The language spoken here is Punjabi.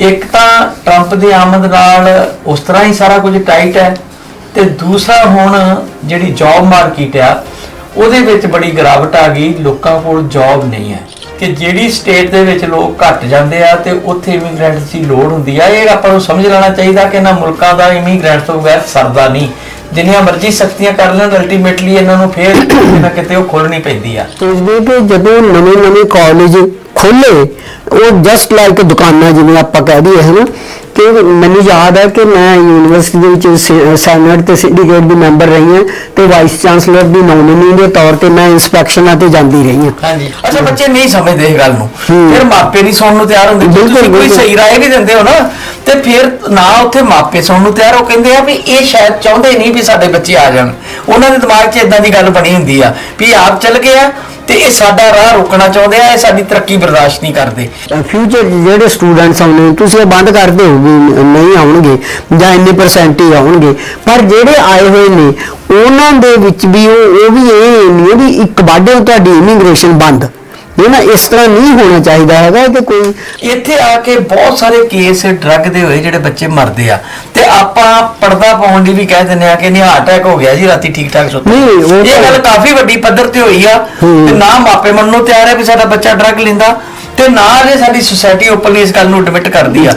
ਇੱਕ ਤਾਂ ਟਰੰਪ ਦੀ ਆਮਦ ਨਾਲ ਉਸ ਤਰ੍ਹਾਂ ਹੀ ਸਾਰਾ ਕੁਝ ਟਾਈਟ ਹੈ ਤੇ ਦੂਸਰਾ ਹੁਣ ਜਿਹੜੀ ਜੌਬ ਮਾਰਕੀਟ ਆ, ਉਹਦੇ ਵਿੱਚ ਬੜੀ ਗਿਰਾਵਟ ਆ ਗਈ, ਲੋਕਾਂ ਕੋਲ ਜੌਬ ਨਹੀਂ ਹੈ। ਕਿ ਜਿਹੜੀ ਸਟੇਟ ਦੇ ਵਿੱਚ ਲੋਕ ਘਟ ਜਾਂਦੇ ਆ ਤੇ ਉੱਥੇ ਇਮੀਗ੍ਰੈਂਟਸ ਦੀ ਲੋੜ ਹੁੰਦੀ ਆ, ਇਹ ਆਪਾਂ ਨੂੰ ਸਮਝ ਲੈਣਾ ਚਾਹੀਦਾ ਕਿ ਇਹਨਾਂ ਮੁਲਕਾਂ ਦਾ ਇਮੀਗ੍ਰੈਂਟ ਤੋਂ ਬਗੈਰ ਸਰਦਾ ਨਹੀਂ। ਜਿੰਨੀਆਂ ਮਰਜ਼ੀ ਸਖਤੀਆਂ ਕਰ ਲੈਣ ਅਲਟੀਮੇਟਲੀ ਇਹਨਾਂ ਨੂੰ ਫੇਰ ਕਿਤੇ ਨਾ ਕਿਤੇ ਉਹ ਖੋਲਣੀ ਪੈਂਦੀ ਆ। ਸੋਚਦੇ ਕਿ ਜਦੋਂ ਨਵੇਂ ਨਵੇਂ ਕਾਲਜ ਖੋਲੇ ਉਹ ਜਸਟ ਲਾਈਕ ਦੁਕਾਨਾਂ ਜਿਵੇਂ ਆਪਾਂ ਕਹਿ ਦਈਏ ਹੈ ਨਾ ਕਿ ਮੈਨੂੰ ਯਾਦ ਹੈ ਕਿ ਮੈਂ ਯੂਨੀਵਰਸਿਟੀ ਦੇ ਵਿੱਚ ਸੈਨੇਟ ਤੇ ਸਿੰਡੀਕੇਟ ਦੀ ਮੈਂਬਰ ਰਹੀ ਹਾਂ ਤੇ ਵਾਈਸ ਚਾਂਸਲਰ ਦੀ ਨੋਮਿਨੀ ਦੇ ਤੌਰ ਤੇ ਮੈਂ ਇਨਸਪੈਕਸ਼ਨਾਂ ਤੇ ਜਾਂਦੀ ਰਹੀ ਹਾਂ। ਹਾਂਜੀ। ਅੱਛਾ ਬੱਚੇ ਨਹੀਂ ਸਮਝਦੇ ਇਹ ਗੱਲ ਨੂੰ। ਫਿਰ ਮਾਪੇ ਨਹੀਂ ਸੁਣਨ ਨੂੰ ਤਿਆਰ ਹੁੰਦੇ। ਤੁਸੀਂ ਕੋਈ। ਸਹੀ ਰਾਏ ਵੀ ਦਿੰਦੇ ਹੋ ਨਾ ਤੇ ਫਿਰ ਨਾ ਉੱਥੇ ਮਾਪੇ ਸੁਣਨ ਨੂੰ ਤਿਆਰ ਉਹ ਕਹਿੰਦੇ ਆ ਵੀ ਇਹ ਸ਼ਾਇਦ ਚਾਹੁੰਦੇ ਨਹੀਂ ਵੀ ਸਾਡੇ ਬੱਚੇ ਆ ਜਾਣ। ਉਹਨਾਂ ਦੇ ਦਿਮਾਗ 'ਚ ਇਦਾਂ ਦੀ ਗੱਲ ਬਣੀ ਹੁੰਦੀ ਆ ਵੀ ਆਪ ਚੱਲ ਗਏ ਤੇ ਇਹ ਸਾਡਾ ਰਾਹ ਰੋਕਣਾ ਚਾਹੁੰਦੇ ਆ, ਇਹ ਸਾਡੀ ਤਰੱਕੀ ਬਰਦਾਸ਼ਤ ਨਹੀਂ ਕਰਦੇ। ਫਿਊਚਰ ਜਿਹੜੇ ਸਟੂਡੈਂਟਸ ਆਉਣੇ ਤੁਸੀਂ ਇਹ ਬੰਦ ਕਰ ਦਿਓ ਨਹੀਂ ਆਉਣਗੇ ਜਾਂ ਇੰਨੇ ਪਰਸੈਂਟ ਹੀ ਆਉਣਗੇ। ਪਰ ਜਿਹੜੇ ਆਏ ਹੋਏ ਨੇ, ਉਹਨਾਂ ਦੇ ਵਿੱਚ ਵੀ ਉਹ ਉਹ ਵੀ ਇਹ ਨਹੀਂ ਵੀ ਇੱਕ ਵਾਢੇ ਤੁਹਾਡੀ ਇਮੀਗ੍ਰੇਸ਼ਨ ਬੰਦ। ਇਹ ਨਾ ਇਸ ਤਰ੍ਹਾਂ ਨਹੀਂ ਹੋਣਾ ਚਾਹੀਦਾ ਹੈਗਾ ਕਿ ਕੋਈ ਇੱਥੇ ਆ ਕੇ ਬਹੁਤ ਸਾਰੇ ਕੇਸ ਡਰੱਗ ਦੇ ਹੋਏ ਜਿਹੜੇ ਬੱਚੇ ਮਰਦੇ ਆ। ਤੇ ਆਪਾਂ ਪਰਦਾ ਪਾਉਣ ਦੀ ਵੀ ਕਹਿ ਦਿੰਦੇ ਆ ਕਿ ਨਹੀਂ ਹਾਰਟ ਅਟੈਕ ਹੋ ਗਿਆ ਜੀ ਰਾਤੀ ਠੀਕ ਠਾਕ ਸੁੱਤੇ। ਨਹੀਂ, ਉਹ ਇਹ ਗੱਲ ਕਾਫੀ ਵੱਡੀ ਪੱਧਰ ਤੇ ਹੋਈ ਆ। ਤੇ ਨਾ ਮਾਪੇ ਮੰਨਣ ਨੂੰ ਤਿਆਰ ਹੈ ਵੀ ਸਾਡਾ ਬੱਚਾ ਡਰੱਗ ਲੈਂਦਾ। ਤੇ ਨਾ ਜੇ ਸਾਡੀ ਸੁਸਾਇਟੀ ਓਪਨਲੀ ਇਸ ਗੱਲ ਨੂੰ ਐਡਮਿਟ ਕਰਦੀ ਆ।